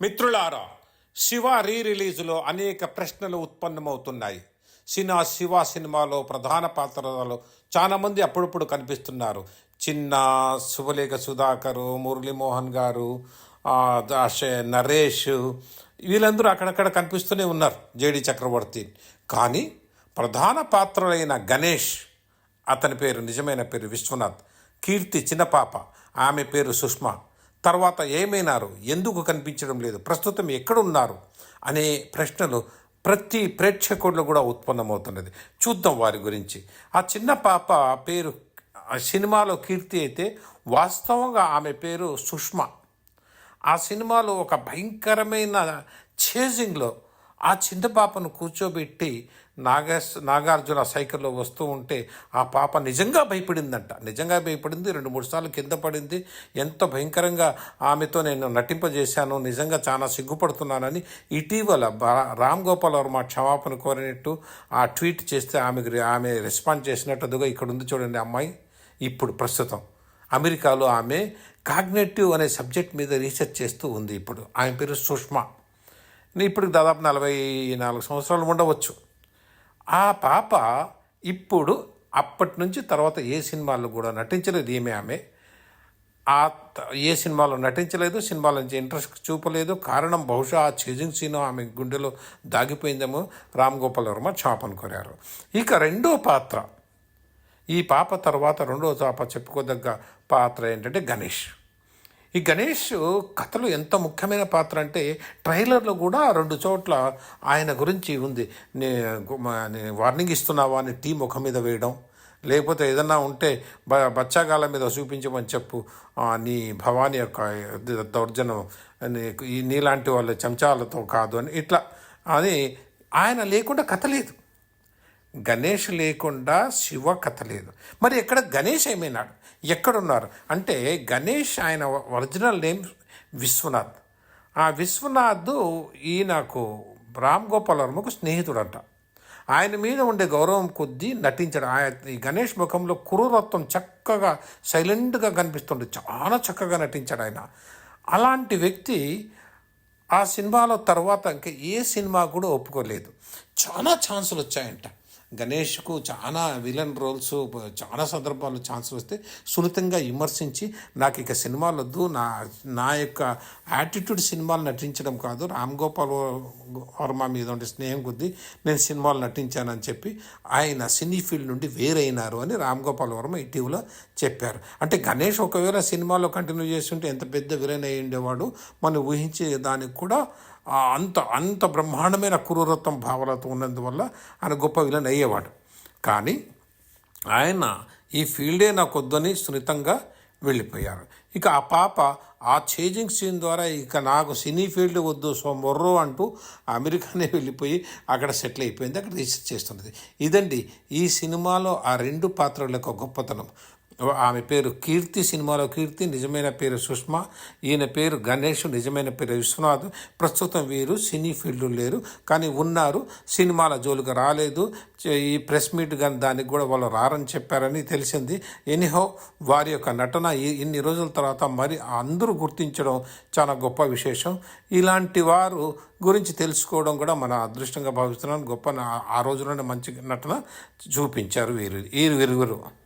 మిత్రులారా శివ రీ రిలీజ్లో అనేక ప్రశ్నలు ఉత్పన్నమవుతున్నాయి. సినా శివ సినిమాలో ప్రధాన పాత్రలో చాలామంది అప్పుడప్పుడు కనిపిస్తున్నారు. చిన్న శుభలేఖ సుధాకరు మురళీమోహన్ గారు నరేష్ వీళ్ళందరూ అక్కడక్కడ కనిపిస్తూనే ఉన్నారు జేడి చక్రవర్తి. కానీ ప్రధాన పాత్రలైన గణేష్ అతని పేరు నిజమైన పేరు విశ్వనాథ్ కీర్తి చిన్న పాప ఆమె పేరు సుష్మా. తర్వాత ఏమైనారు? ఎందుకు కనిపించడం లేదు? ప్రస్తుతం ఎక్కడున్నారు? అనే ప్రశ్నలు ప్రతి ప్రేక్షకుల్లో కూడా ఉత్పన్నమవుతున్నది. చూద్దాం వారి గురించి. ఆ చిన్న పాప పేరు ఆ సినిమాలో కీర్తి అయితే వాస్తవంగా ఆమె పేరు సుష్మా. ఆ సినిమాలో ఒక భయంకరమైన చేజింగ్లో ఆ చిన్న పాపను కూర్చోబెట్టి నాగేశ్ నాగార్జున సైకిల్లో వస్తూ ఉంటే ఆ పాప నిజంగా భయపడిందంట. నిజంగా భయపడింది రెండు మూడు సార్లు కింద పడింది. ఎంత భయంకరంగా ఆమెతో నేను నటింపజేశాను నిజంగా చాలా సిగ్గుపడుతున్నానని ఇటీవల బా- రామ్ గోపాల్ వర్మ క్షమాపణ కోరినట్టు ఆ ట్వీట్ చేస్తే ఆమెకు ఆమె రెస్పాండ్ చేసినట్టుగా ఇక్కడ ఉంది చూడండి అమ్మాయి. ఇప్పుడు ప్రస్తుతం అమెరికాలో ఆమె కాగ్నేటివ్ అనే సబ్జెక్ట్ మీద రీసెర్చ్ చేస్తూ ఉంది ఇప్పుడు. ఆమె పేరు సుష్మా. ఇప్పుడు దాదాపు నలభై నాలుగు సంవత్సరాలు ఉండవచ్చు. ఆ పాప ఇప్పుడు అప్పటి నుంచి తర్వాత ఏ సినిమాల్లో కూడా నటించలేదు ఈమె ఆమె. ఆ ఏ సినిమాలో నటించలేదు సినిమాల నుంచి ఇంట్రెస్ట్ చూపలేదు. కారణం బహుశా ఆ చేజింగ్ సీన్ ఆమె గుండెలో దాగిపోయిందేమో రామ్ గోపాల్ వర్మ క్షమాపణ కోరారు. ఇక రెండో పాత్ర. ఈ పాప తర్వాత రెండో పాప చెప్పుకోదగ్గ పాత్ర ఏంటంటే గణేష్. ఈ గణేష్ కథలు ఎంత ముఖ్యమైన పాత్ర అంటే ట్రైలర్లో కూడా రెండు చోట్ల ఆయన గురించి ఉంది. నే మా- వార్నింగ్ ఇస్తున్నావా అని టీ ముఖం మీద వేయడం లేకపోతే ఏదన్నా ఉంటే బ బచ్చాగాల మీద చూపించమని చెప్పు నీ భవాని యొక్క దౌర్జన్యం ఈ నీలాంటి వాళ్ళ చెంచాలతో కాదు అని ఇట్లా అని ఆయన లేకుండా కథ లేదు. గణేష్ లేకుండా శివ కథ లేదు. మరి ఎక్కడ గణేష్ ఏమైనాడు? ఎక్కడున్నారు? అంటే గణేష్ ఆయన ఒరిజినల్ నేమ్ విశ్వనాథ్. ఆ విశ్వనాథ్ ఈయనకు రామ్ గోపాల్ వర్మకు స్నేహితుడంట. ఆయన మీద ఉండే గౌరవం కొద్దీ నటించడం. ఆయన ఈ గణేష్ ముఖంలో క్రూరత్వం చక్కగా సైలెంట్గా కనిపిస్తుండే. చాలా చక్కగా నటించాడు ఆయన. అలాంటి వ్యక్తి ఆ సినిమాలో తర్వాత ఇంకా ఏ సినిమా కూడా ఒప్పుకోలేదు. చాలా ఛాన్సులు వచ్చాయంట. గణేష్కు చాలా విలన్ రోల్స్ చాలా సందర్భాల్లో ఛాన్స్ వస్తే సున్నితంగా విమర్శించి నాకు ఇక సినిమాలు వద్దు నా నా యొక్క యాటిట్యూడ్ సినిమాలు నటించడం కాదు రామ్ గోపాల్ వర్మ మీద ఉండే స్నేహం కొద్దీ నేను సినిమాలు నటించానని చెప్పి ఆయన సినీ ఫీల్డ్ నుండి వేరైనారు అని రామ్ గోపాల్ వర్మ ఇటీవల చెప్పారు. అంటే గణేష్ ఒకవేళ సినిమాలో కంటిన్యూ చేస్తుంటే ఎంత పెద్ద విలన్ అయ్యి ఉండేవాడు మనం ఊహించే దానికి కూడా అంత అంత బ్రహ్మాండమైన క్రూరత్వం భావాలతో ఉన్నందువల్ల ఆయన గొప్ప విలన్ అయ్యేవాడు. కానీ ఆయన ఈ ఫీల్డే నాకు వద్దని సున్నితంగా వెళ్ళిపోయారు. ఇక ఆ పాప ఆ చేంజింగ్ సీన్ ద్వారా ఇక నాకు సినీ ఫీల్డ్ వద్దు సో మొర్రో అంటూ అమెరికానే వెళ్ళిపోయి అక్కడ సెటిల్ అయిపోయింది అక్కడ రీసెర్చ్ చేస్తున్నది. ఇదండి ఈ సినిమాలో ఆ రెండు పాత్రల యొక్క గొప్పతనం. ఆమె పేరు కీర్తి సినిమాలో కీర్తి నిజమైన పేరు సుష్మా ఈయన పేరు గణేష్ నిజమైన పేరు విశ్వనాథ్. ప్రస్తుతం వీరు సినీ ఫీల్డ్ లేరు కానీ ఉన్నారు. సినిమాల జోలికి రాలేదు. ఈ ప్రెస్ మీట్ కానీ దానికి కూడా వాళ్ళు రారని చెప్పారని తెలిసింది. ఎనీహో వారి యొక్క నటన ఈ- ఇన్ని రోజుల తర్వాత మరి అందరూ గుర్తించడం చాలా గొప్ప విశేషం. ఇలాంటి వారు గురించి తెలుసుకోవడం కూడా మన అదృష్టంగా భావిస్తున్నాను. గొప్ప ఆ రోజులోనే మంచి నటన చూపించారు వీరు ఈ వీరు.